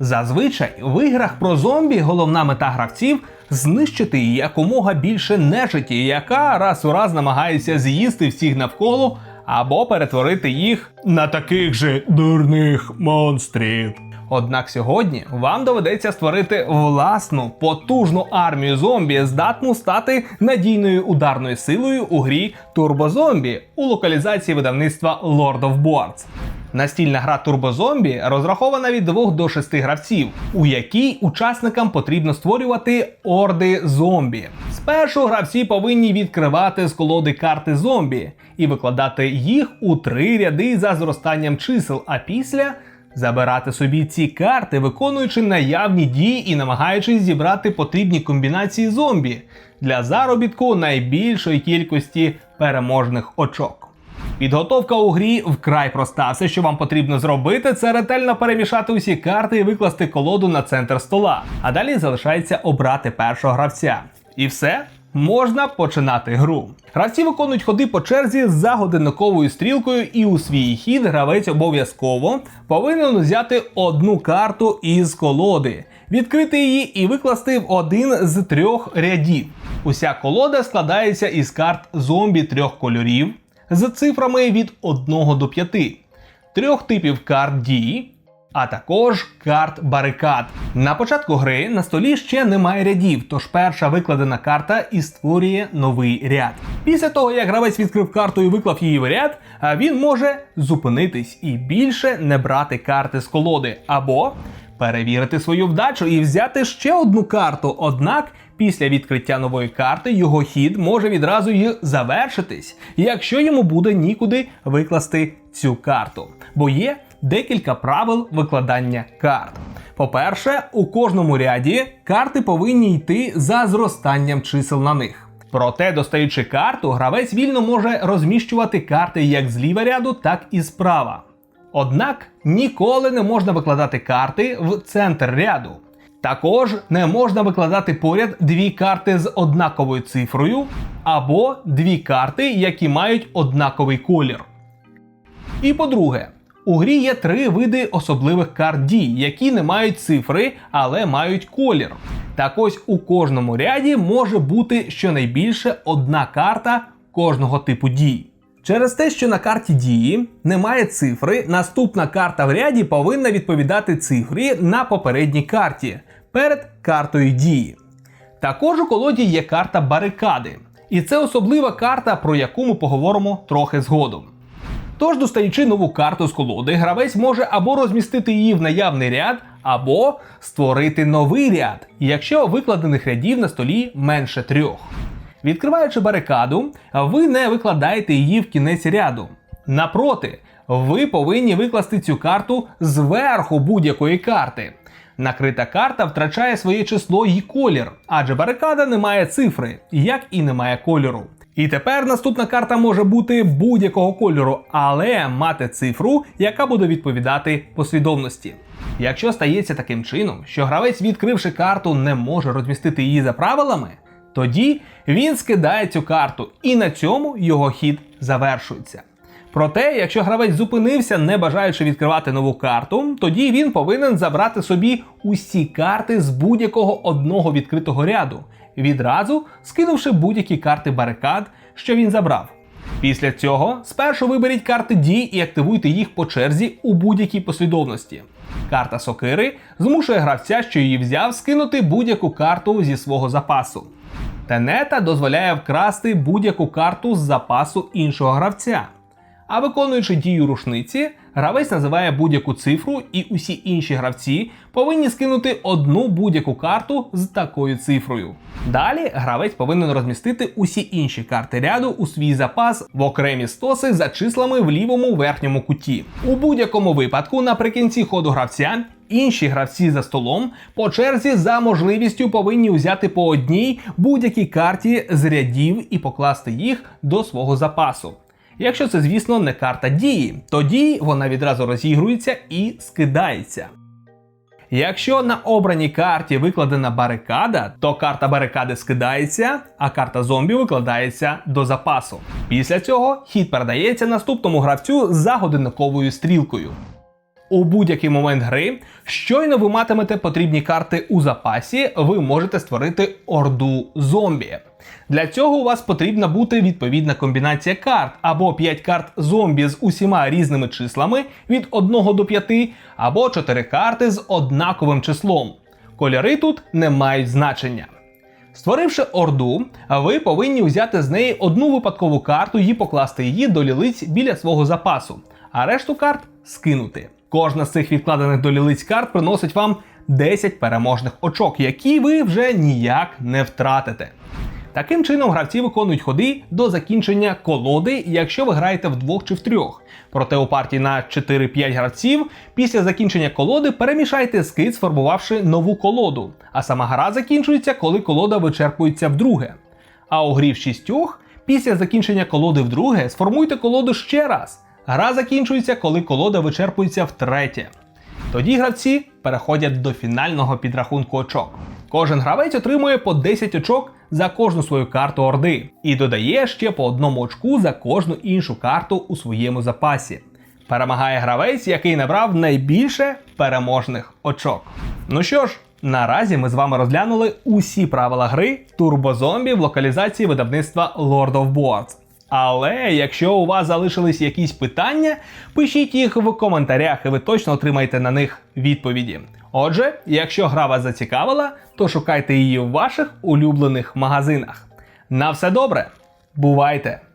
Зазвичай в іграх про зомбі головна мета гравців знищити якомога більше нежиті, яка раз у раз намагається з'їсти всіх навколо або перетворити їх на таких же дурних монстрів. Однак сьогодні вам доведеться створити власну потужну армію зомбі, здатну стати надійною ударною силою у грі Zombie у локалізації видавництва Lord of Boards. Настільна гра Zombie розрахована від 2 до 6 гравців, у якій учасникам потрібно створювати орди зомбі. Спершу гравці повинні відкривати з колоди карти зомбі і викладати їх у три ряди за зростанням чисел, а після забирати собі ці карти, виконуючи наявні дії і намагаючись зібрати потрібні комбінації зомбі для заробітку найбільшої кількості переможних очок. Підготовка у грі вкрай проста. Все, що вам потрібно зробити, це ретельно перемішати усі карти і викласти колоду на центр стола. А далі залишається обрати першого гравця. І все. Можна починати гру. Гравці виконують ходи по черзі за годинниковою стрілкою, і у свій хід гравець обов'язково повинен взяти одну карту із колоди, відкрити її і викласти в один з трьох рядів. Уся колода складається із карт зомбі трьох кольорів з цифрами від 1 до 5, трьох типів карт дії, а також карт барикад. На початку гри на столі ще немає рядів, тож перша викладена карта і створює новий ряд. Після того, як гравець відкрив карту і виклав її в ряд, він може зупинитись і більше не брати карти з колоди, або перевірити свою вдачу і взяти ще одну карту. Однак після відкриття нової карти його хід може відразу й завершитись, якщо йому буде нікуди викласти цю карту. Бо є декілька правил викладання карт. По-перше, у кожному ряді карти повинні йти за зростанням чисел на них. Проте, достаючи карту, гравець вільно може розміщувати карти як зліва ряду, так і справа. Однак ніколи не можна викладати карти в центр ряду. Також не можна викладати поряд дві карти з однаковою цифрою або дві карти, які мають однаковий колір. І по-друге, у грі є три види особливих карт дій, які не мають цифри, але мають колір. Так ось у кожному ряді може бути щонайбільше одна карта кожного типу дій. Через те, що на карті дії немає цифри, наступна карта в ряді повинна відповідати цифрі на попередній карті перед картою дії. Також у колоді є карта барикади, і це особлива карта, про яку ми поговоримо трохи згодом. Тож, достаючи нову карту з колоди, гравець може або розмістити її в наявний ряд, або створити новий ряд, якщо викладених рядів на столі менше трьох. Відкриваючи барикаду, ви не викладаєте її в кінець ряду. Напроти, ви повинні викласти цю карту зверху будь-якої карти. Накрита карта втрачає своє число і колір, адже барикада не має цифри, як і не має кольору. І тепер наступна карта може бути будь-якого кольору, але мати цифру, яка буде відповідати послідовності. Якщо стається таким чином, що гравець, відкривши карту, не може розмістити її за правилами, тоді він скидає цю карту, і на цьому його хід завершується. Проте, якщо гравець зупинився, не бажаючи відкривати нову карту, тоді він повинен забрати собі усі карти з будь-якого одного відкритого ряду, відразу скинувши будь-які карти барикад, що він забрав. Після цього спершу виберіть карти дій і активуйте їх по черзі у будь-якій послідовності. Карта сокири змушує гравця, що її взяв, скинути будь-яку карту зі свого запасу. Тенета дозволяє вкрасти будь-яку карту з запасу іншого гравця. А виконуючи дію рушниці, гравець називає будь-яку цифру, і усі інші гравці повинні скинути одну будь-яку карту з такою цифрою. Далі гравець повинен розмістити усі інші карти ряду у свій запас в окремі стоси за числами в лівому верхньому куті. У будь-якому випадку, наприкінці ходу гравця. Інші гравці за столом по черзі за можливістю повинні взяти по одній будь-якій карті з рядів і покласти їх до свого запасу. Якщо це, звісно, не карта дії, тоді вона відразу розігрується і скидається. Якщо на обраній карті викладена барикада, то карта барикади скидається, а карта зомбі викладається до запасу. Після цього хід передається наступному гравцю за годинниковою стрілкою. У будь-який момент гри, щойно ви матимете потрібні карти у запасі, ви можете створити орду зомбі. Для цього у вас потрібна бути відповідна комбінація карт або 5 карт зомбі з усіма різними числами від 1 до 5, або 4 карти з однаковим числом. Кольори тут не мають значення. Створивши орду, ви повинні взяти з неї одну випадкову карту і покласти її до лілиць біля свого запасу, а решту карт скинути. Кожна з цих відкладених до лілиць карт приносить вам 10 переможних очок, які ви вже ніяк не втратите. Таким чином, гравці виконують ходи до закінчення колоди, якщо ви граєте вдвох чи втрьох. Проте у партії на 4-5 гравців після закінчення колоди перемішайте скид, сформувавши нову колоду. А сама гра закінчується, коли колода вичерпується вдруге. А у грі в шістьох, після закінчення колоди вдруге, сформуйте колоду ще раз. Гра закінчується, коли колода вичерпується втретє. Тоді гравці переходять до фінального підрахунку очок. Кожен гравець отримує по 10 очок за кожну свою карту Орди і додає ще по одному очку за кожну іншу карту у своєму запасі. Перемагає гравець, який набрав найбільше переможних очок. Ну що ж, наразі ми з вами розглянули усі правила гри Турбозомбі в локалізації видавництва Lord of Boards. Але якщо у вас залишились якісь питання, пишіть їх в коментарях, і ви точно отримаєте на них відповіді. Отже, якщо гра вас зацікавила, то шукайте її в ваших улюблених магазинах. На все добре, бувайте!